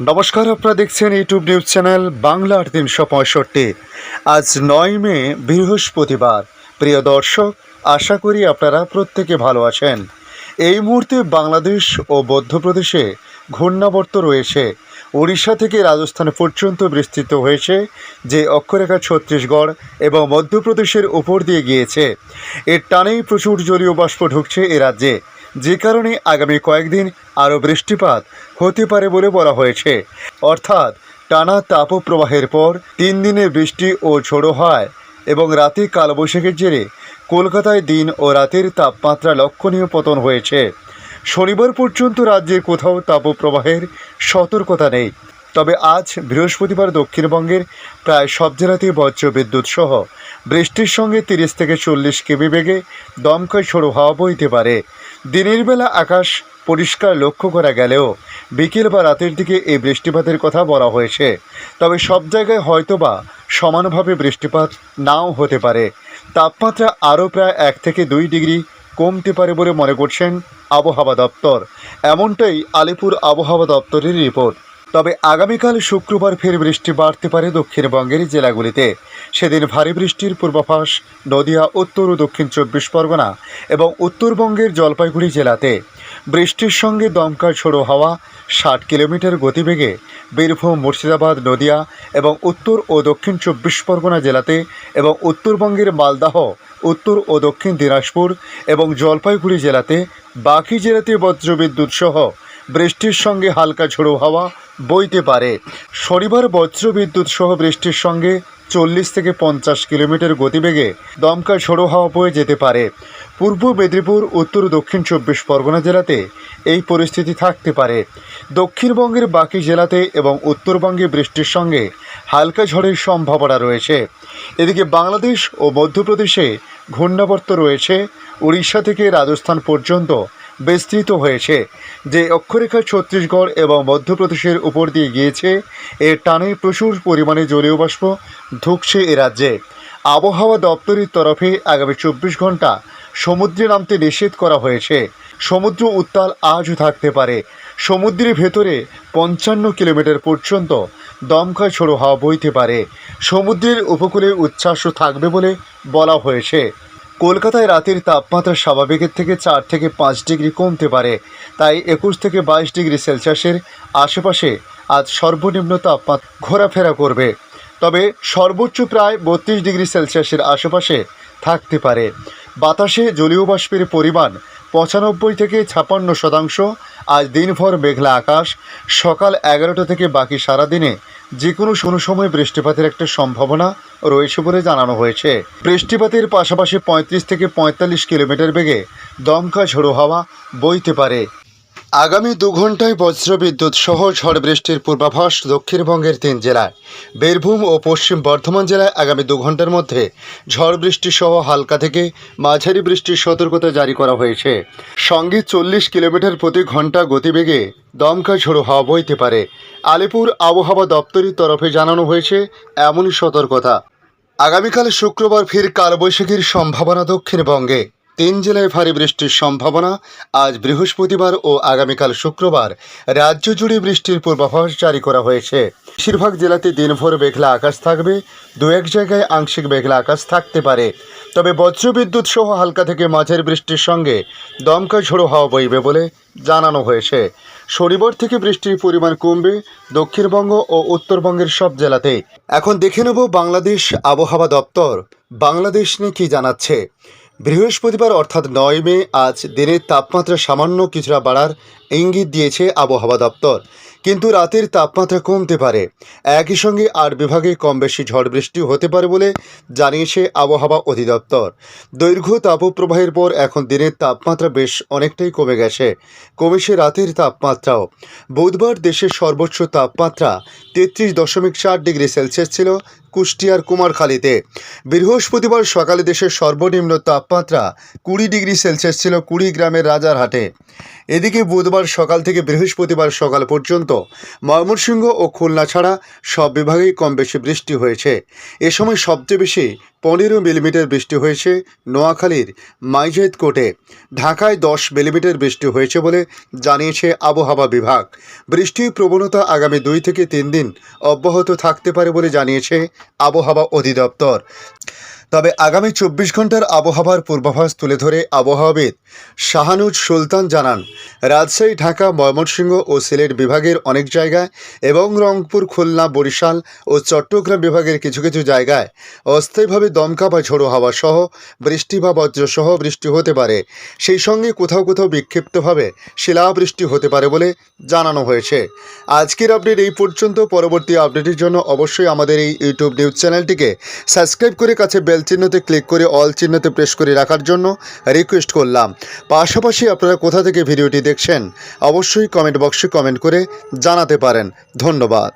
নমস্কার, আপনারা দেখছেন ইউটিউব নিউজ চ্যানেল বাংলা আট তিনশো পঁয়ষট্টি। আজ নয় মে, বৃহস্পতিবার। প্রিয় দর্শক, আশা করি আপনারা প্রত্যেকে ভালো আছেন। এই মুহূর্তে বাংলাদেশ ও মধ্যপ্রদেশে ঘূর্ণাবর্ত রয়েছে। উড়িষ্যা থেকে রাজস্থান পর্যন্ত বিস্তৃত হয়েছে, যে অক্ষরেখা ছত্তিশগড় এবং মধ্যপ্রদেশের উপর দিয়ে গিয়েছে। এর টানেই প্রচুর জলীয় বাষ্প ঢুকছে এ রাজ্যে। যে কারণে আগামী কয়েকদিন আরও বৃষ্টিপাত হতে পারে বলে বলা হয়েছে। অর্থাৎ টানা তাপপ্রবাহের পর তিন দিনের বৃষ্টি ও ঝোড়ো হয় এবং রাতে কালবৈশাখের জেরে কলকাতায় দিন ও রাতের তাপমাত্রা লক্ষণীয় পতন হয়েছে। শনিবার পর্যন্ত রাজ্যের কোথাও তাপপ্রবাহের সতর্কতা নেই। তবে আজ বৃহস্পতিবার দক্ষিণবঙ্গের প্রায় সব জেলাতেই বজ্র বিদ্যুৎ সহ বৃষ্টির সঙ্গে তিরিশ থেকে চল্লিশ কেবি বেগে দমকা ঝোড়ো হাওয়া বইতে পারে। দিনের বেলা আকাশ পরিষ্কার লক্ষ্য করা গেলেও বিকেল বা রাতের দিকে এই বৃষ্টিপাতের কথা বলা হয়েছে। তবে সব জায়গায় হয়তোবা সমানভাবে বৃষ্টিপাত নাও হতে পারে। তাপমাত্রা আরও প্রায় এক থেকে দুই ডিগ্রি কমতে পারে বলে মনে করছেন আবহাওয়া দপ্তর। এমনটাই আলিপুর আবহাওয়া দপ্তরের রিপোর্ট। তবে আগামীকাল শুক্রবার ফের বৃষ্টি বাড়তে পারে দক্ষিণবঙ্গের জেলাগুলিতে। সেদিন ভারী বৃষ্টির পূর্বাভাস নদিয়া, উত্তর ও দক্ষিণ চব্বিশ পরগনা এবং উত্তরবঙ্গের জলপাইগুড়ি জেলাতে। বৃষ্টির সঙ্গে দমকা ঝোড়ো হাওয়া, ষাট কিলোমিটার গতিবেগে বীরভূম, মুর্শিদাবাদ, নদিয়া এবং উত্তর ও দক্ষিণ চব্বিশ পরগনা জেলাতে এবং উত্তরবঙ্গের মালদাহ, উত্তর ও দক্ষিণ দিনাজপুর এবং জলপাইগুড়ি জেলাতে বাকি জেলাতে বজ্রবিদ্যুৎ সহ বৃষ্টির সঙ্গে হালকা ঝোড়ো হাওয়া বইতে পারে। শনিবার বজ্রবিদ্যুৎ সহ বৃষ্টির সঙ্গে চল্লিশ থেকে পঞ্চাশ কিলোমিটার গতিবেগে দমকা ঝোড়ো হাওয়া বয়ে যেতে পারে। পূর্ব মেদিনীপুর, উত্তর দক্ষিণ চব্বিশ পরগনা জেলাতে এই পরিস্থিতি থাকতে পারে। দক্ষিণবঙ্গের বাকি জেলাতে এবং উত্তরবঙ্গে বৃষ্টির সঙ্গে হালকা ঝড়ের সম্ভাবনা রয়েছে। এদিকে বাংলাদেশ ও মধ্যপ্রদেশে ঘূর্ণাবর্ত রয়েছে। উড়িষ্যা থেকে রাজস্থান পর্যন্ত বিস্তৃত হয়েছে, যে অক্ষরেখা ছত্তিশগড় এবং মধ্যপ্রদেশের উপর দিয়ে গিয়েছে। এর টানে প্রচুর পরিমাণে জলীয় বাষ্প ঢুকছে এ রাজ্যে। আবহাওয়া দপ্তরের তরফে আগামী চব্বিশ ঘণ্টা সমুদ্রে নামতে নিষেধ করা হয়েছে। সমুদ্র উত্তাল আজও থাকতে পারে। সমুদ্রের ভেতরে পঞ্চান্ন কিলোমিটার পর্যন্ত দমকা ছোড়ো হাওয়া বইতে পারে। সমুদ্রের উপকূলে উচ্ছ্বাস থাকবে বলে বলা হয়েছে। কলকাতায় রাতের তাপমাত্রা স্বাভাবিকের থেকে চার থেকে পাঁচ ডিগ্রি কমতে পারে। তাই একুশ থেকে বাইশ ডিগ্রি সেলসিয়াসের আশেপাশে আজ সর্বনিম্ন তাপমাত্রা ঘোরাফেরা করবে। তবে সর্বোচ্চ প্রায় বত্রিশ ডিগ্রি সেলসিয়াসের আশেপাশে থাকতে পারে। বাতাসে জলীয় বাষ্পের পরিমাণ পঁচানব্বই থেকে ছাপান্ন শতাংশ। আজ দিনভর মেঘলা আকাশ। সকাল এগারোটা থেকে বাকি সারাদিনে যে কোনো কোনো সময় বৃষ্টিপাতের একটা সম্ভাবনা রয়েছে বলে জানানো হয়েছে। বৃষ্টিপাতের পাশাপাশি পঁয়ত্রিশ থেকে পঁয়তাল্লিশ কিলোমিটার বেগে দমকা ঝোড়ো হাওয়া বইতে পারে। আগামী দু ঘন্টায় বজ্রবিদ্যুৎ সহ ঝড় বৃষ্টির পূর্বাভাস দক্ষিণবঙ্গের তিন জেলায়। বীরভূম ও পশ্চিম বর্ধমান জেলায় আগামী দু ঘণ্টার মধ্যে ঝড় বৃষ্টি সহ হালকা থেকে মাঝারি বৃষ্টির সতর্কতা জারি করা হয়েছে। সঙ্গে চল্লিশ কিলোমিটার প্রতি ঘণ্টা গতিবেগে দমকা ঝোড়ো হাওয়া বইতে পারে। আলিপুর আবহাওয়া দপ্তরের তরফে জানানো হয়েছে এমনই সতর্কতা। আগামীকাল শুক্রবার ফির কালবৈশাখীর সম্ভাবনা দক্ষিণবঙ্গে। তিন জেলায় ভারী বৃষ্টির সম্ভাবনা। আজ বৃহস্পতিবার ও আগামীকাল শুক্রবার রাজ্য জুড়ে বৃষ্টির পূর্বাভাস জারি করা হয়েছে। বেশিরভাগ জেলাতে দিনভর মেঘলা আকাশ থাকবে। দু এক জায়গায় আংশিক মেঘলা আকাশ থাকতে পারে। তবে বজ্রবিদ্যুৎ সহ হালকা থেকে মাঝের বৃষ্টির সঙ্গে দমকা ঝোড়ো হাওয়া বইবে বলে জানানো হয়েছে। শনিবার থেকে বৃষ্টির পরিমাণ কমবে দক্ষিণবঙ্গ ও উত্তরবঙ্গের সব জেলাতে। এখন দেখে নেব বাংলাদেশ আবহাওয়া দপ্তর। বাংলাদেশ নিয়ে কী জানাচ্ছে। বৃহস্পতিবার অর্থাৎ নয় মে আজ দিনের তাপমাত্রা সামান্য কিছুটা বাড়ার ইঙ্গিত দিয়েছে আবহাওয়া দপ্তর। কিন্তু রাতের তাপমাত্রা কমতে পারে। একই সঙ্গে আট বিভাগে কম বেশি ঝড় বৃষ্টি হতে পারে বলে জানিয়েছে আবহাওয়া অধিদপ্তর। দৈর্ঘ্য তাপপ্রবাহের পর এখন দিনের তাপমাত্রা বেশ অনেকটাই কমে গেছে। কমেছে রাতের তাপমাত্রাও। বুধবার দেশের সর্বোচ্চ তাপমাত্রা তেত্রিশ দশমিক চার ডিগ্রি সেলসিয়াস ছিল কুষ্টিয়ার কুমারখালীতে। বৃহস্পতিবার সকালে দেশের সর্বনিম্ন তাপমাত্রা কুড়ি ডিগ্রি সেলসিয়াস ছিল কুড়ি গ্রামের রাজারহাটে। এদিকে বুধবার সকাল থেকে বৃহস্পতিবার সকাল পর্যন্ত ময়মনসিংহ ও খুলনা ছাড়া সব বিভাগেই কম বেশি বৃষ্টি হয়েছে। এ সময় সবচেয়ে বেশি পনেরো মিলিমিটার বৃষ্টি হয়েছে নোয়াখালীর মাইজেদ কোটে ঢাকায় দশ মিলিমিটার বৃষ্টি হয়েছে বলে জানিয়েছে আবহাওয়া বিভাগ। বৃষ্টির প্রবণতা আগামী দুই থেকে তিন দিন অব্যাহত থাকতে পারে বলে জানিয়েছে আবহাওয়া অধিদপ্তর। তবে আগামী চব্বিশ ঘণ্টার আবহাওয়ার পূর্বাভাস তুলে ধরে আবহাওয়াবিদ শাহানুজ সুলতান জানান, রাজশাহী, ঢাকা, ময়মনসিংহ ও সিলেট বিভাগের অনেক জায়গায় এবং রংপুর, খুলনা, বরিশাল ও চট্টগ্রাম বিভাগের কিছু কিছু জায়গায় অস্থায়ীভাবে দমকা বা ঝোড়ো হাওয়া সহ বৃষ্টি বা বজ্রসহ বৃষ্টি হতে পারে। সেই সঙ্গে কোথাও কোথাও বিক্ষিপ্তভাবে শিলাবৃষ্টি হতে পারে বলে জানানো হয়েছে। আজকের আপডেট এই পর্যন্ত। পরবর্তী আপডেটের জন্য অবশ্যই আমাদের এই ইউটিউব নিউজ চ্যানেলটিকে সাবস্ক্রাইব করে কাছে বেল চিহ্নতে ক্লিক করে অল চিহ্নতে প্রেস করে রাখার জন্য রিকোয়েস্ট করলাম। পাশাপাশি আপনারা কোথা থেকে ভিডিওটি দেখছেন অবশ্যই কমেন্ট বক্সে কমেন্ট করে জানাতে পারেন। ধন্যবাদ।